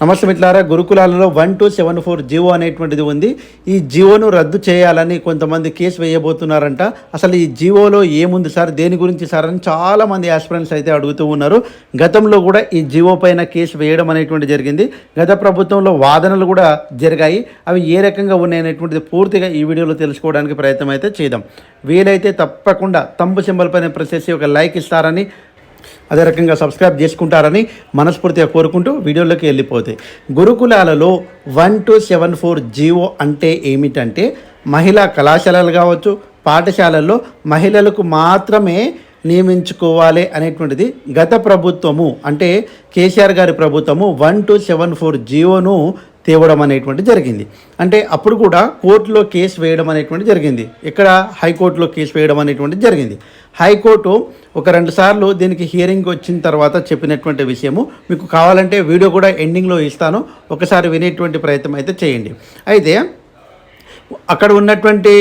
నమస్తే మిట్లారా గురుకులాలలో one two seven four GO అనేటువంటిది ఉంది. ఈ జియోను రద్దు చేయాలని కొంతమంది కేసు వేయబోతున్నారంట. అసలు ఈ జియోలో ఏముంది సార్? దేని గురించి సార్? అని చాలామంది ఆస్పిరెంట్స్ అయితే అడుగుతూ ఉన్నారు. గతంలో కూడా ఈ జియో పైన కేసు వేయడం అనేటువంటి జరిగింది. గత ప్రభుత్వంలో వాదనలు కూడా జరిగాయి. అవి ఏ రకంగా ఉన్నాయనేటువంటిది పూర్తిగా ఈ వీడియోలో తెలుసుకోవడానికి ప్రయత్నం అయితే చేద్దాం. వీలైతే తప్పకుండా తంబు సింబల్ పైన ప్రెస్ చేసి ఒక లైక్ ఇస్తారని అదే రకంగా సబ్స్క్రైబ్ చేసుకుంటారని మనస్ఫూర్తిగా కోరుకుంటూ వీడియోలోకి వెళ్ళిపోతాయి గురుకులాలలో one two seven four GO అంటే ఏమిటంటే మహిళా కళాశాలలు కావచ్చు పాఠశాలల్లో మహిళలకు మాత్రమే నియమించుకోవాలి అనేటువంటిది గత ప్రభుత్వము అంటే కేసీఆర్ గారి ప్రభుత్వము వన్ టు సెవెన్ ఫోర్ జీవోను తేవడం అనేటువంటి జరిగింది. అంటే అప్పుడు కూడా కోర్టులో కేసు వేయడం అనేటువంటి జరిగింది. ఇక్కడ హైకోర్టులో కేసు వేయడం అనేటువంటి జరిగింది. హైకోర్టు ఒక రెండు సార్లు దీనికి హియరింగ్ వచ్చిన తర్వాత చెప్పినటువంటి విషయము. మీకు కావాలంటే వీడియో కూడా ఎండింగ్లో ఇస్తాను. ఒకసారి వినేటువంటి ప్రయత్నం అయితే చేయండి. అయితే అక్కడ ఉన్నటువంటి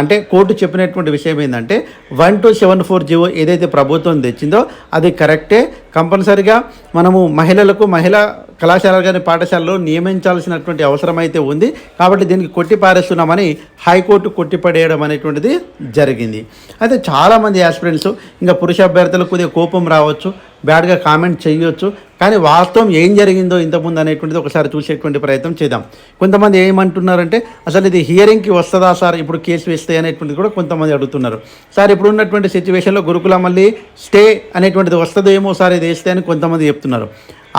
అంటే కోర్టు చెప్పినటువంటి విషయం ఏంటంటే one two seven four GO ఏదైతే ప్రభుత్వం తెచ్చిందో అది కరెక్టే. కంపల్సరిగా మనము మహిళలకు మహిళా కళాశాలలు కానీ పాఠశాలలో నియమించాల్సినటువంటి అవసరం అయితే ఉంది. కాబట్టి దీనికి కొట్టి పారేస్తున్నామని హైకోర్టు కొట్టిపడేయడం అనేటువంటిది జరిగింది. అయితే చాలామంది యాస్పిరెంట్స్ ఇంకా పురుష అభ్యర్థులకు కొద్దిగా కోపం రావచ్చు. బ్యాడ్గా కామెంట్ చేయొచ్చు. కానీ వాస్తవం ఏం జరిగిందో ఇంతకుముందు అనేటువంటిది ఒకసారి చూసేటువంటి ప్రయత్నం చేద్దాం. కొంతమంది ఏమంటున్నారంటే అసలు ఇది హియరింగ్కి వస్తుందా సార్? ఇప్పుడు కేసు వేస్తే అనేటువంటిది కూడా కొంతమంది అడుగుతున్నారు. సార్ ఇప్పుడు ఉన్నటువంటి సిచ్యువేషన్లో గురుకుల మళ్ళీ స్టే అనేటువంటిది వస్తుందేమో సార్? ఇది వేస్తే అని కొంతమంది చెప్తున్నారు.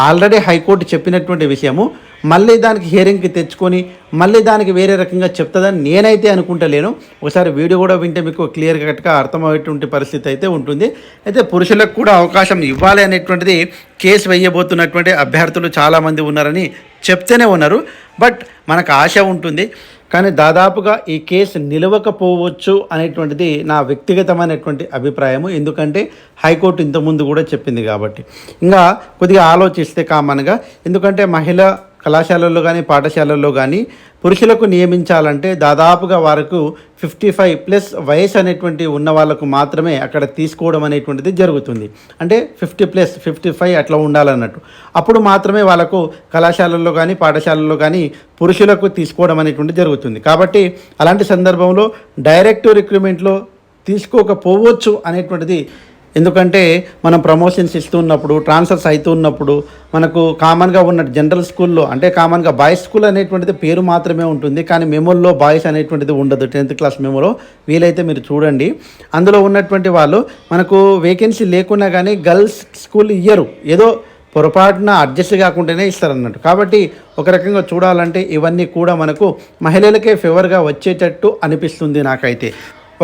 ఆల్రెడీ హైకోర్టు చెప్పినటువంటి విషయము మళ్ళీ దానికి హియరింగ్కి తెచ్చుకొని మళ్ళీ దానికి వేరే రకంగా చెప్తుందని నేనైతే అనుకుంటలేను. ఒకసారి వీడియో కూడా వింటే మీకు క్లియర్ కట్గా అర్థమయ్యేటువంటి పరిస్థితి అయితే ఉంటుంది. అయితే పురుషులకు కూడా అవకాశం ఇవ్వాలి అనేటువంటిది కేసు వేయబోతున్నటువంటి అభ్యర్థులు చాలామంది ఉన్నారని చెప్తూనే ఉన్నారు. బట్ మనకు ఆశ ఉంటుంది. కానీ దాదాపుగా ఈ కేసు నిలవకపోవచ్చు అనేటువంటిది నా వ్యక్తిగతమైనటువంటి అభిప్రాయము. ఎందుకంటే హైకోర్టు ఇంతకుముందు కూడా చెప్పింది కాబట్టి. ఇంకా కొద్దిగా ఆలోచిస్తే కామన్గా. ఎందుకంటే మహిళ కళాశాలల్లో కానీ పాఠశాలల్లో కానీ పురుషులకు నియమించాలంటే దాదాపుగా వారికి ఫిఫ్టీ ఫైవ్ ప్లస్ వయసు అనేటువంటి ఉన్న వాళ్ళకు మాత్రమే అక్కడ తీసుకోవడం అనేటువంటిది జరుగుతుంది. అంటే ఫిఫ్టీ ప్లస్ ఫిఫ్టీ ఫైవ్ అట్లా ఉండాలన్నట్టు. అప్పుడు మాత్రమే వాళ్ళకు కళాశాలల్లో కానీ పాఠశాలల్లో కానీ పురుషులకు తీసుకోవడం అనేటువంటి జరుగుతుంది. కాబట్టి అలాంటి సందర్భంలో డైరెక్ట్ రిక్రూట్మెంట్లో తీసుకోకపోవచ్చు అనేటువంటిది ఎందుకంటే మనం ప్రమోషన్స్ ఇస్తున్నప్పుడు ట్రాన్స్ఫర్స్ అవుతున్నప్పుడు మనకు కామన్గా ఉన్న జనరల్ స్కూల్లో అంటే కామన్గా బాయ్స్ స్కూల్ అనేటువంటిది పేరు మాత్రమే ఉంటుంది కానీ మెమోల్లో బాయ్స్ అనేటువంటిది ఉండదు. టెన్త్ క్లాస్ మెమోలో వీలైతే మీరు చూడండి. అందులో ఉన్నటువంటి వాళ్ళు మనకు వేకెన్సీ లేకున్నా కానీ గర్ల్స్ స్కూల్ ఇయ్యరు. ఏదో పొరపాటున అడ్జస్ట్ కాకుండానే ఇస్తారన్నట్టు. కాబట్టి ఒక రకంగా చూడాలంటే ఇవన్నీ కూడా మనకు మహిళలకే ఫేవర్గా వచ్చేటట్టు అనిపిస్తుంది నాకైతే.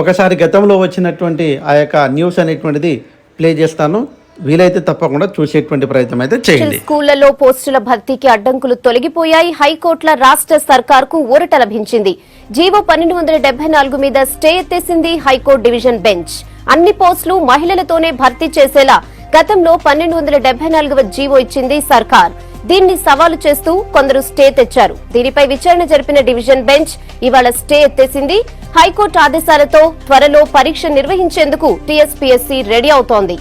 ఒకసారి గతంలో వచ్చినటువంటి ఆ యొక్క న్యూస్ అనేటువంటిది ప్లే చేస్తాను. వీలైతే తప్పకుండా చూసేటువంటి ప్రయత్నం అయితే చేయండి. స్కూళ్ళలో పోస్టుల భర్తీకి అడ్డంకులు తొలగిపోయాయి. హైకోర్టుల రాష్ట్ర సర్కార్కు ఊరట లభించింది. జీవో పన్నెండు వందల డెబ్బై నాలుగు మీద స్టే ఎత్తేసింది హైకోర్టు డివిజన్ బెంచ్. అన్ని పోస్టులు మహిళలతోనే భర్తీ చేసేలా గతంలో పన్నెండు వందల డెబ్బై నాలుగవ జీవో ఇచ్చింది సర్కార్. దీన్ని సవాలు చేస్తూ కొందరు స్టే తెచ్చారు. దీనిపై విచారణ జరిపిన డివిజన్ బెంచ్ ఇవాళ స్టే ఎత్తేసింది హైకోర్టు ఆదేశాలతో త్వరలో పరీక్ష నిర్వహించేందుకు టీఎస్పీఎస్సీ రెడీ అవుతోంది.